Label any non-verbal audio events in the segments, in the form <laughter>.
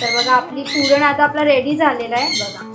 तर बघा आपली पुरण आता आपला रेडी झालेला आहे. बघा.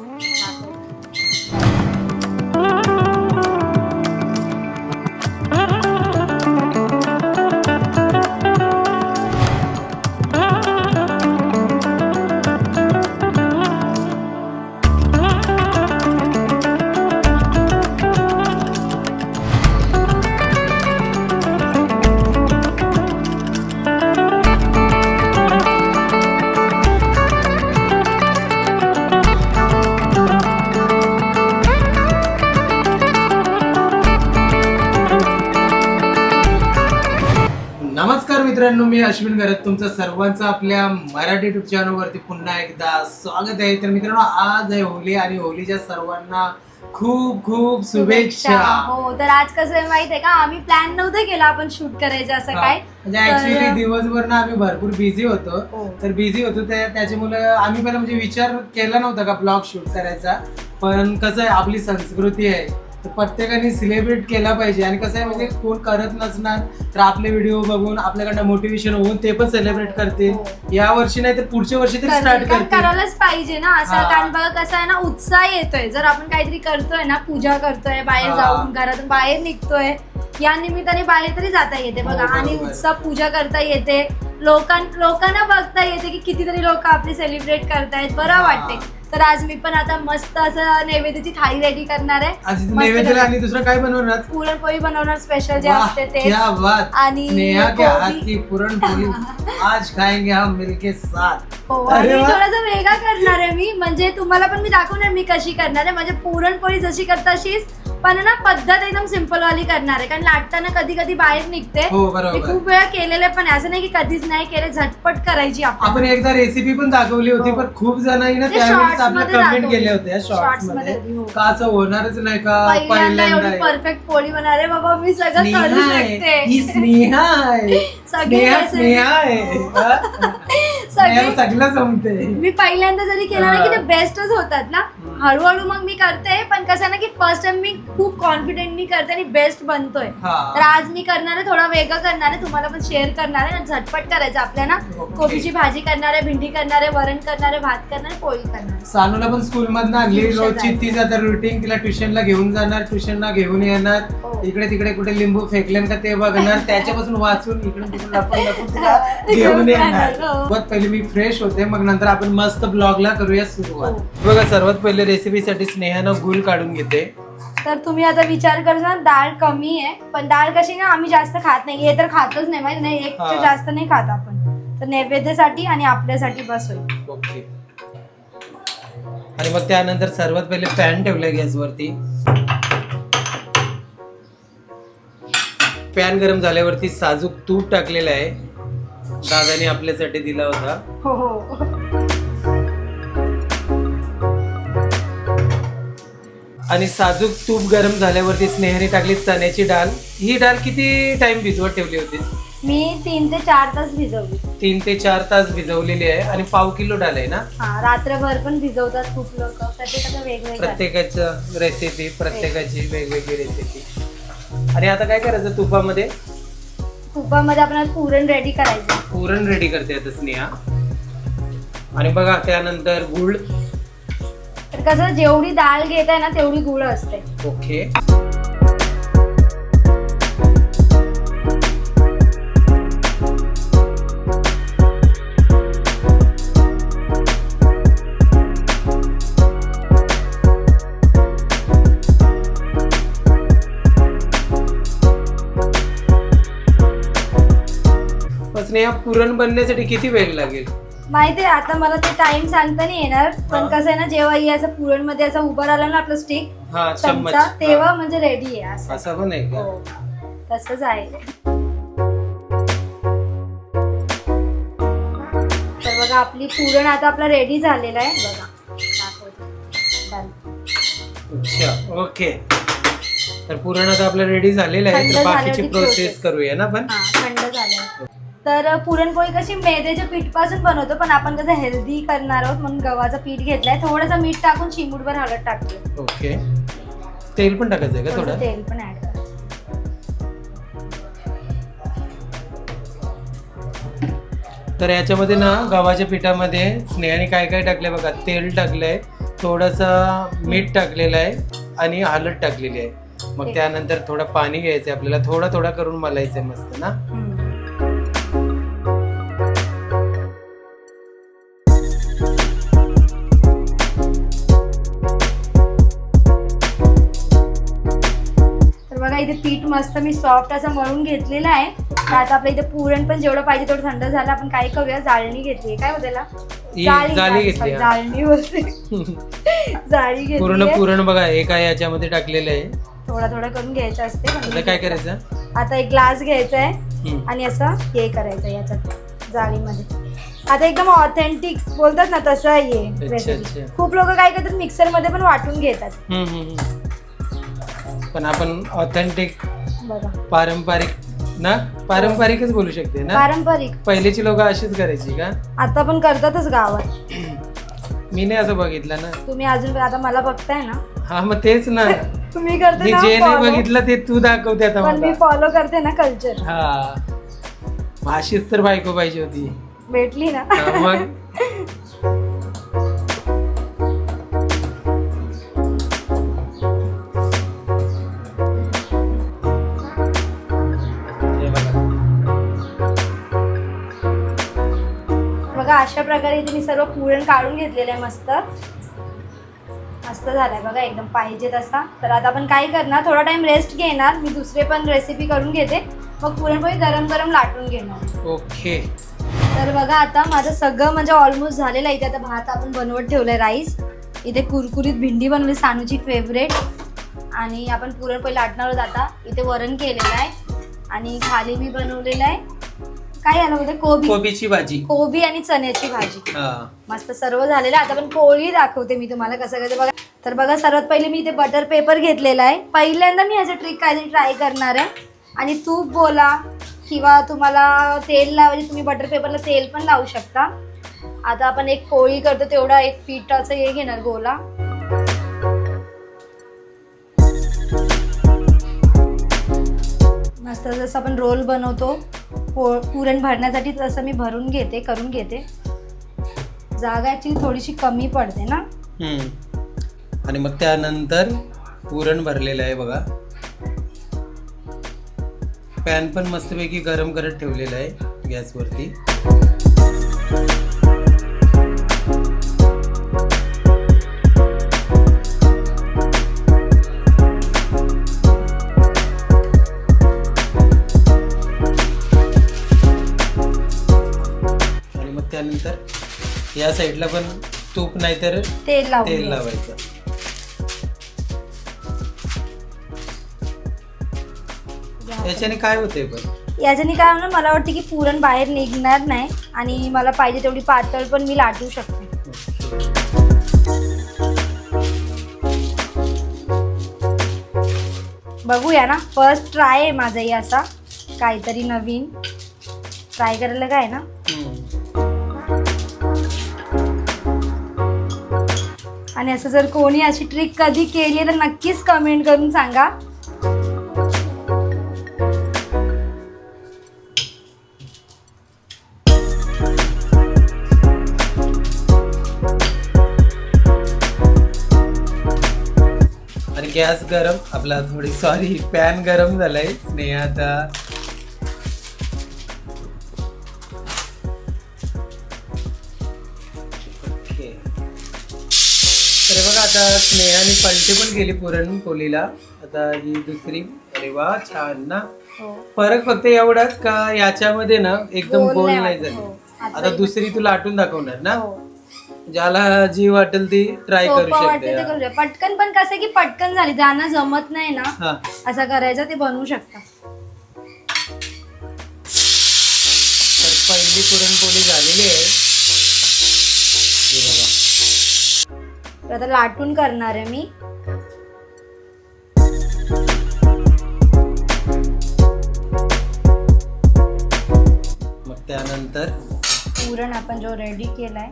मित्रांनो मी अश्विन गरज तुमचं सर्वांचं आपल्या मराठी युट्यूब चॅनल वरती पुन्हा एकदा स्वागत आहे. तर मित्रांनो आज आहे होली आणि होलीच्या सर्वांना खूप खूप शुभेच्छा. हो तर आज कसं आहे माहीत आहे का? आम्ही प्लॅन नव्हतं केला आपण शूट करायचं असं काय. म्हणजे ऍक्च्युली दिवसभर ना आम्ही भरपूर बिझी होतो. हो. तर बिझी होतो त्या- त्याच्यामुळे आम्ही पहिला म्हणजे विचार केला नव्हता का ब्लॉग शूट करायचा. पण कसं आहे आपली संस्कृती आहे. तर प्रत्येकाने सेलिब्रेट केला पाहिजे आणि कसं आहे म्हणजे कोण करत नसणार तर आपले व्हिडिओ बघून आपल्याकडनं मोटिवेशन होऊन ते पण सेलिब्रेट करतील हो. या वर्षी नाही तर पुढच्या वर्षी तरी. स्टार्ट कारण करतील करायलाच पाहिजे ना असं हा. कारण बघा कसं आहे ना उत्साह येतोय जर आपण काहीतरी करतोय ना पूजा करतोय बाहेर हा. जाऊन घरातून बाहेर निघतोय या निमित्ताने बाहेर तरी जाता येते हो, बघा आणि बरोबर. उत्साह पूजा करता येते. लोकां लोकांना बघता येते की कितीतरी लोक आपली सेलिब्रेट करतायत. बरं हा. वाटते तर आज मी पण आता मस्त असं नैवेद्याची थाळी रेडी करणार आहे. मस्त नैवेद्याला. आणि दुसरं काय बनवणार? पुरणपोळी बनवणार स्पेशल जे वाह, असते ते. क्या बात. आणि स्नेहा के हाथ कोबी. की पुरणपोळी. आज खाएंगे हम मिलके साथ. हो अरे आणि वा. थोडासा वेगळा करणार आहे मी. म्हणजे तुम्हाला पण मी दाखवणार मी कशी करणार आहे. म्हणजे पुरणपोळी जशी करता तशीच पण ना पद्धत एकदम सिंपल वाली करणार आहे. कारण लाटताना कधी कधी बाहेर निघते. हो मी खूप वेळा केलेले पण आहे. असं नाही की कधीच नाही केले झटपट करायची आपण. आपण एकदा रेसिपी पण दाखवली होती हो. पण खूप जणांनी ना ते त्यावेळेस shorts आपल्या मध्ये कमेंट दाखवली. केल्या होत्या शॉर्ट्स Shorts मध्ये मध्ये, हो. का असं होणारच नाही का? पहिल्यांदा एवढी आहे. परफेक्ट पोळी बनणार आहे. बाबा मी सगळं स्नेहा करू आहे. ही शकते स्नेहा आहे. <laughs> सगळी स्नेहा आहे. हा? <laughs> सगळी सगळं जमते मी पहिल्यांदा जरी केलं ना की ते बेस्टच होतात ना. हळूहळू मग मी करते पण कसं ना की फर्स्ट टाइम मी खूप कॉन्फिडेंटली करते आणि बेस्ट बनतोय. तर आज मी करणार आहे थोडा वेगळं करणार आहे तुम्हाला पण शेअर करणार आहे आणि झटपट करायचं आपल्या ना Okay. कोबीची भाजी करणार आहे भेंडी करणार आहे वरण करणार आहे भात करणार आहे पोळी करणार. सानूला पण स्कूल मधनं आणली रोजची रुटीन तिला ट्युशनला घेऊन जाणार ट्युशनला घेऊन येणार. हो. इकडे तिकडे कुठे लिंबू फेकले का ते बघणार. <laughs> त्याच्यापासून वाचून लपून तिला <laughs> घेऊन येणार. हो. पहिले मी फ्रेश होते मग नंतर आपण मस्त ब्लॉगला करूया सुरुवात. बघा सर्वात पहिले रेसिपीसाठी स्नेहानं गुल काढून घेते. तर तुम्ही आता विचार करता ना डाळ कमी आहे पण डाळ कशी ना आम्ही जास्त खात नाही हे तर खातच नाही माहिती नाही एक हा. जास्त नाही खात आपण. तर नैवेद्यासाठी आणि आपल्यासाठी बस होईल. ओके. आणि मग त्यानंतर सर्वात पहिले पॅन ठेवलाय गॅसवरती. पॅन गरम झाल्यावरती साजूक तूप टाकलेलं आहे. दादाने आपल्यासाठी दिला होता. हो हो. आणि साजूक तूप गरम झाल्यावरती स्नेहाने टाकली चण्याची डाळ. ही डाळ किती टाइम भिजवत ठेवली होती? मी तीन ते चार तास भिजवली. तीन ते चार तास भिजवलेली आहे आणि पाव किलो डाळ आहे ना? हा रात्रभर पण भिजवतात खूप लोक. प्रत्येकाचं वेगवेगळं. प्रत्येकाचं रेसिपी प्रत्येकाची वेगवेगळी. रेसिपी आणि आता काय करायचं तुपामध्ये? तुपामध्ये आपण पुरण रेडी करायचं. पुरण रेडी करते आता स्नेहा. आणि बघा त्यानंतर गुळ. तर कसं जेवढी डाळ घेत आहे ना तेवढी गुळ असते. ओके. स्नेहा पुरण बनण्यासाठी किती वेळ लागेल? माहिती आहे आता मला ते टाइम सांगता नाही येणार पण. कसं आहे ना जेव्हा ही असं पुरणमध्ये असं उभं राहिलं ना आपलं स्टिक हा चम्मच चमचा. तेव्हा म्हणजे रेडी आहे असं. असं पण आहे का? हो. तसंच आहे. तर बघा आपली पुरण आता आपला रेडी झालेला आहे. बघा दाखवते. Done. अच्छा ओके तर पुरण आता आपलं रेडी झालेलं आहे थंड तर बाकीची झाल्यावरती प्रोसेस process. करूया ना पण हा थंड झालं तर पुरणपोळी कशी मैद्याच्या पीठपासून बनवतो पण आपण कसं हेल्दी करणार आहोत म्हणून गव्हाचं पीठ घेतलंय. थोडंसं मीठ टाकून चिमूटभर हळद टाकते ओके. तेल पण टाकायचं आहे का थोडं? तेल पण ऍड तर याच्यामध्ये ना गव्हाच्या पिठामध्ये स्नेहाने काय काय टाकलंय बघा तेल टाकलंय थोडंसं मीठ टाकलेलं आहे आणि हळद टाकलेली आहे. मग त्यानंतर थोडं पाणी घ्यायचं आपल्याला थोडा थोडा करून मलायचं मस्त ना? मस्त मी सॉफ्ट असं मळून घेतलेलं आहे. तर आता आपल्या इथे पुरण पण जेवढं पाहिजे तेवढं थंड झालं आपण काय करूया. जाळणी घेतली काय होते ही <laughs> जाळी घेतली, हा. जाळणी बोलते जाळी पूर्ण घेतली पुरण बघा हे काय याच्यामध्ये टाकलेलं आहे. थोडा थोडा करून घ्यायचं असते. आता काय करायचं? आता एक ग्लास घ्यायचा आहे हम्म. आणि असं हे करायचं याच्यात जाळीमध्ये. आता एकदम ऑथेंटिक बोलतात ना तसं आहे अच्छा, रेसिपी अच्छा. खूप लोक काय करतात मिक्सरमध्ये पण वाटून घेतात. हम्म, हम्म, हम्म. पण आपण ऑथेंटिक बघा. पारंपरिक ना? पारंपरिकच बोलू शकते ना? पारंपरिक. पहिलेची लोक अशीच करायची का? आता पण करतातच गावात. मी नाही असं बघितलं ना. तुम्ही अजून आता मला बघताय ना? हा मग तेच ना. <laughs> तुम्ही करते ना जे नाही follow. बघितलं ते तू दाखवते आता पण मी मला. फॉलो करते ना कल्चर हा. मग अशीच तर बायको पाहिजे होती. भेटली ना. हा, मग? <laughs> अशा प्रकारे इथे मी सर्व पुरण काढून घेतलेलं आहे मस्त. मस्त झालाय बघा एकदम पाहिजे तसा तर आता आपण काय करणार थोडा टाइम रेस्ट घेणार. मी दुसरे पण रेसिपी करून घेते. मग पुरणपोळी गरम गरम लाटून घेणार. ओके. तर बघा आता माझं सगळं म्हणजे ऑलमोस्ट झालेलं आहे. इथे आता भात आपण बनवत ठेवलंय राईस इथे कुरकुरीत भेंडी बनवली सानूची फेवरेट आणि आपण पुरणपोळी लाटणार आहोत आता. इथे वरण केलेलं आहे. आणि खाली मी बनवलेलं आहे. काय आलं होतं? कोबी. कोबीची भाजी. कोबी आणि चण्याची भाजी. हा. मस्त सर्व झालेलं. आहे. आता पण पोळी दाखवते मी तुम्हाला कसं कसं बघा. तर बघा सर्वात पहिले मी इथे बटर पेपर घेतलेला आहे. पहिल्यांदा मी ह्याचं ट्रिक काहीतरी ट्राय करणार आहे. आणि तूप बोला किंवा तुम्हाला तेल लावायचे तुम्ही बटर पेपरला तेल पण लावू शकता. आता आपण एक पोळी करतो तेवढा एक पिठाचं हे घेणार गोला मस्त जसं आपण रोल बनवतो पो पुरण भरण्यासाठी तसं मी भरून घेते करून घेते. जागा ॲक्च्युली थोडीशी कमी पडते ना? हम्म. आणि मग त्यानंतर पुरण भरलेलं आहे बघा. पॅन पण मस्तपैकी गरम करत ठेवलेलं आहे गॅसवरती. या साईडला पण तूप नाहीतर तेल लावून तेल घ्यायचं. लावायचं. याच्याने काय होतंय पण याच्याने काय होणार मला वाटतं की पुरण बाहेर निघणार नाही आणि मला पाहिजे तेवढी पातळ पण मी लाटू शकते. बघूया ना फर्स्ट ट्राय आहे माझाही असा काहीतरी नवीन. ट्राय करायला काय ना? आणि असं जर कोणी अशी ट्रिक कधी केली आहे तर नक्कीच कमेंट करून सांगा. आणि गॅस गरम आपला थोडी सॉरी पॅन गरम झालाय. स्नेहा आता आता स्नेहाने पलटी पण केली पुरणपोळीला आता ही दुसरी. अरे वा छान ना. हो. फरक फक्त एवढाच का याच्यामध्ये ना एकदम गोल गोल नाही नाही वाटत. झाली. हो. आता दुसरी तू लाटून दाखवणार ना? हो. ज्याला जी वाटेल ती ट्राय करू सोपं वाटते ते शकते करू शकता. पटकन पण कसं की पटकन झाली. ज्यांना जमत नाही ना. हा. असं करायचं ते बनवू शकता. तर पहिली पुरणपोळी झालेली आहे. तर आता लाटून करणार आहे मी. मग त्यानंतर पुरण आपण जो रेडी केलाय.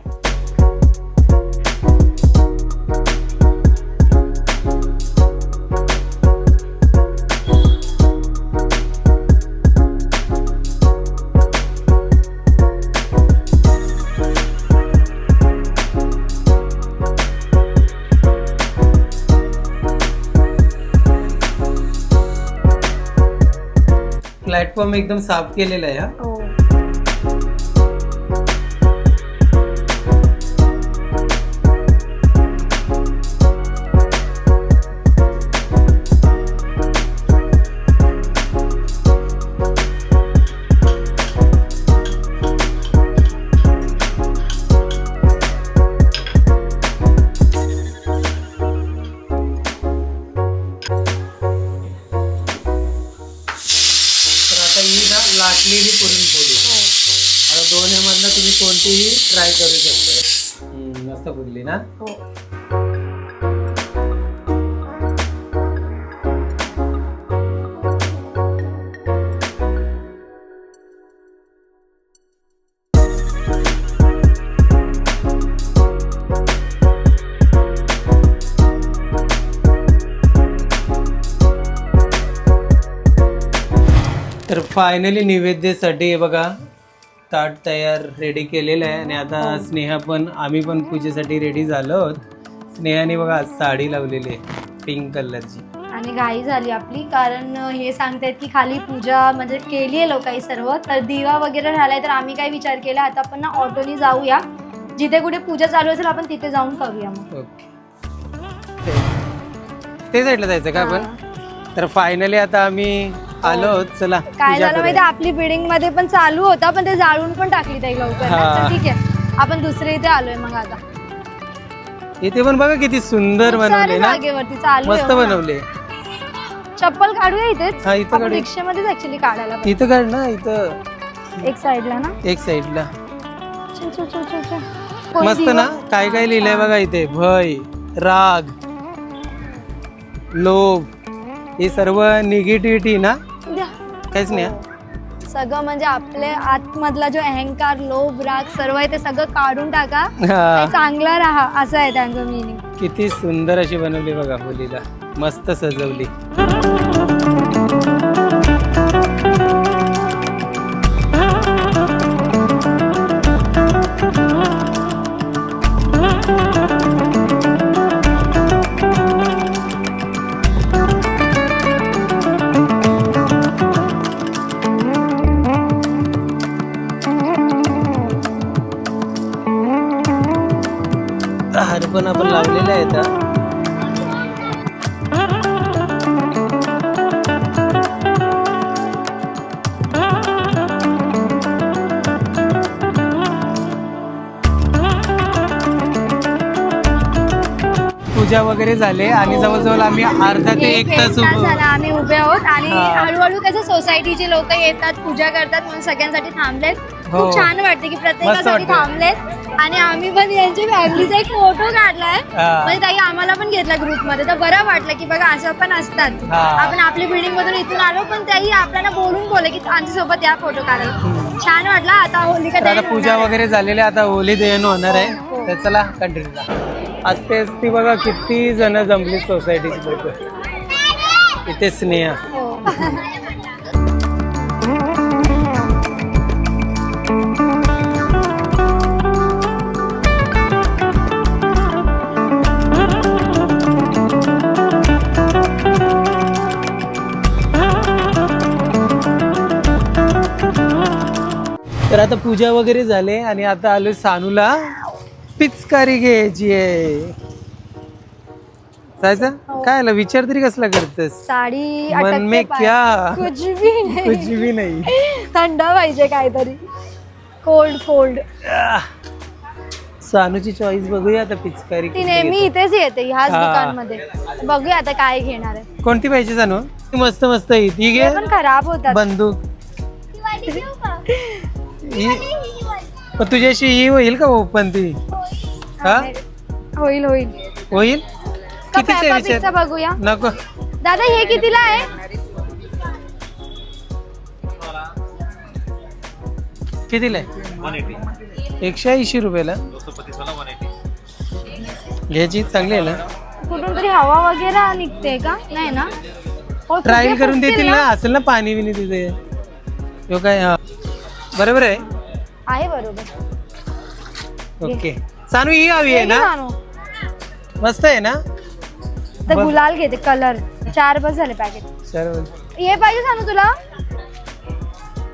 प्लॅटफॉर्म एकदम साफ केलेला आहे हा. हो. आता ही ना लाटलेली पुरणपोळी. आता दोन्हीमधनं तुम्ही कोणतीही ट्राय करू शकता. मस्त फुगली ना? हो. फायनली नैवेद्यासाठी हे बघा ताट तयार रेडी केलेलं आहे. आणि आता स्नेहा पण आम्ही पण पूजेसाठी रेडी झालो आहोत. स्नेहाने बघा साडी लावलेली आहे पिंक कलरची आणि घाई झाली आपली कारण हे सांगतायत की खाली पूजा म्हणजे केली आहे लोकांनी सर्व. तर दिवा वगैरे झालाय तर आम्ही काय विचार केला आता आपण ना ऑटोनी जाऊया. जिथे कुठे पूजा चालू असेल आपण तिथे जाऊन मग. ओके. ते साईडला जायचं का आपण? तर फायनली आता आम्ही आलो चला काय झालं माहिती. आपली बिल्डिंगमध्ये पण चालू होता पण ते जाळून पण टाकली ताई लवकर. हा. तर ठीक आहे आपण दुसरे इथे आलोय मग आता इथे पण बघा किती सुंदर खूप बनवले सारे ना जागेवरती चालू आहे मस्त हो ना. बनवले चप्पल काढूया इथेच हा, इथं आपण काढूया. रिक्षेमध्येच ऍक्च्युली काढायला पाहिजे. इथं काढ ना इथं एक साइडला ना एक चल. कोण मस्त? ना काय काय लिहिलंय बघा इथे भय राग लोभ हे सर्व निगेटिव्हिटी ना. काहीच नाही? सगळं म्हणजे आपले आतमधला जो अहंकार लोभ राग सर्व आहे ते सगळं काढून टाका हा. चांगला राहा असं आहे त्यांचं मिनिंग किती सुंदर अशी बनवली बघा होलीला मस्त सजवली हार पण आपण लावलेले आहेत हा. पूजा वगैरे झाले आणि जवळजवळ आम्ही अर्धा ते एक तास आम्ही उभे आहोत आणि हा. हळूहळू कसं सोसायटीचे लोक येतात पूजा करतात म्हणून सगळ्यांसाठी थांबलेत हो. खूप छान वाटते की प्रत्येकासाठी. थांबलेत आणि आम्ही पण यांच्या फॅमिलीचा एक फोटो काढलाय. हा. म्हणजे ताई आम्हाला पण घेतला ग्रुपमध्ये. तर बरं वाटलं की बघा असं पण असतात. हा. आपण आपली बिल्डिंग मधून इथून आलो पण त्याही आपल्याला बोलून बोलले की आमच्यासोबत या फोटो काढायला छान वाटला. आता होलिका तर आता दहन पूजा होणार आहे. वगैरे झालेली आहे, आता होली दहन होणार हो. आहे तर चला कंटिन्यू आज तेच ती बघा किती जण जमली सोसायटीची लोक. इथे स्नेहा. हो. <laughs> आता पूजा वगैरे झाले आणि आता आलोय सानूला. पिचकारी घ्यायची आहे जायचं हो. काय आलं? विचार तरी कसला करतेस? साडी मन अटकते में पाय. क्या? कुछ भी नाही. कुछ भी नाही. थंड पाहिजे काहीतरी. कोल्ड कोल्ड आह. सानूची चॉईस बघूया आता पिचकारी ती कुठली नेहमी घेते. इथेच येते ह्याच हा. दुकानमध्ये. बघूया आता काय घेणार आहे. कोणती पाहिजे सानू? ती मस्त मस्त आहे. ती घे. ते पण खराब होतात. बंदूक. ही- पण तुझ्याशी ही होईल का ओपन ती? हा? होईल होईल. होईल? का कितीचे Peppa विचार? Pigचा बघूया. नको. दादा हे कितीला आहे? कितीला आहे? एकशे ऐंशी रुपयाला. घ्यायची चांगली आहे ना? कुठून तरी हवा वगैरे निघते का? नाही ना? हो, ट्रायल करून फुटतील देतील ना? असेल ना पाणी बिनी तिथे. हो काय हा. बरोबर आहे? आहे बरोबर. ओके. सानू ही हवी आहे हे ना. मस्त आहे ना? तर. गुलाल घेते कलर. चार बस झाले पॅकेट सर्व हे पाहिजे सांगू तुला?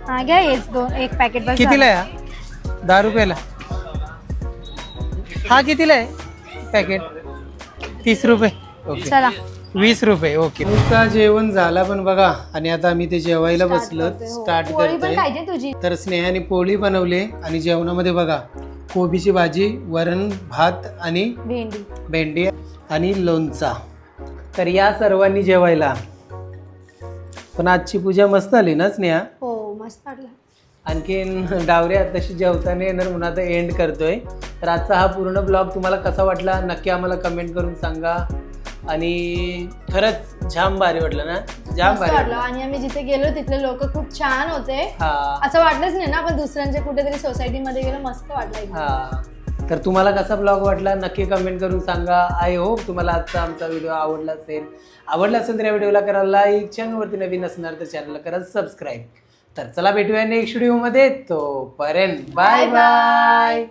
हा घ्या हेच दोन एक पॅकेट बस कितीला झालं. आहे? हा? दहा रुपयाला. हा कितीला आहे पॅकेट तीस रुपये. ओके. चला. वीस रुपये ओके. का जेवण झाला पण बघा आणि आता आम्ही ते जेवायला बसलो हो. स्टार्ट करतोय. तुझी. तर स्नेहाने पोळी बनवली आणि जेवणामध्ये बघा कोबीची भाजी वरण भात आणि भेंडी. भेंडी आणि लोणचा. तर या सर्वांनी जेवायला. पण आजची पूजा मस्त आली ना स्नेहा? हो मस्त आणखीन डावऱ्या तशी जेवताना येणार म्हणून आता एंड करतोय. तर आजचा हा पूर्ण ब्लॉग तुम्हाला कसा वाटला नक्की आम्हाला कमेंट करून सांगा. आणि खरंच जाम भारी वाटलं ना? जाम मस्त भारी वाटलं. वाटलं. आणि आम्ही जिथे गेलो तिथले लोक खूप छान होते. हा. असं वाटलंच नाही ना आपण दुसऱ्यांच्या कुठेतरी सोसायटीमध्ये गेलो मस्त वाटलं एकदम. हा. तर तुम्हाला कसा ब्लॉग वाटला? नक्की कमेंट करून सांगा. आय होप तुम्हाला आजचा आमचा व्हिडिओ आवडला असेल. आवडला असेल तर या व्हिडिओला करा लाईक चॅनलवरती नवीन असणार तर चॅनलला करा सबस्क्राईब तर चला भेटूया नेक्स्ट व्हिडिओमध्ये तोपर्यंत बाय Bye bye. बाय